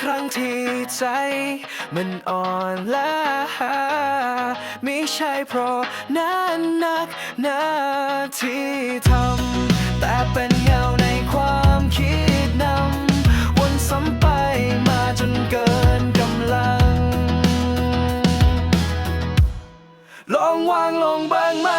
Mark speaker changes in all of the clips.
Speaker 1: ครั้งที่ใจ มันอ่อนล้าไม่ใช่เพราะนานนักนาที่ทำแต่เป็นเงาในความคิดนำวนซ้ำไปมาจนเกินกำลัง ลองวางลงบ้างไหม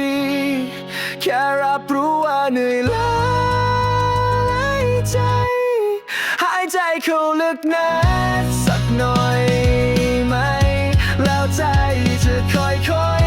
Speaker 1: ดี แค่รับรู้ว่าเหนื่อยล้าใจ หายใจเข้าลึกนะสักหน่อยไหม แล้วใจจะค่อยๆ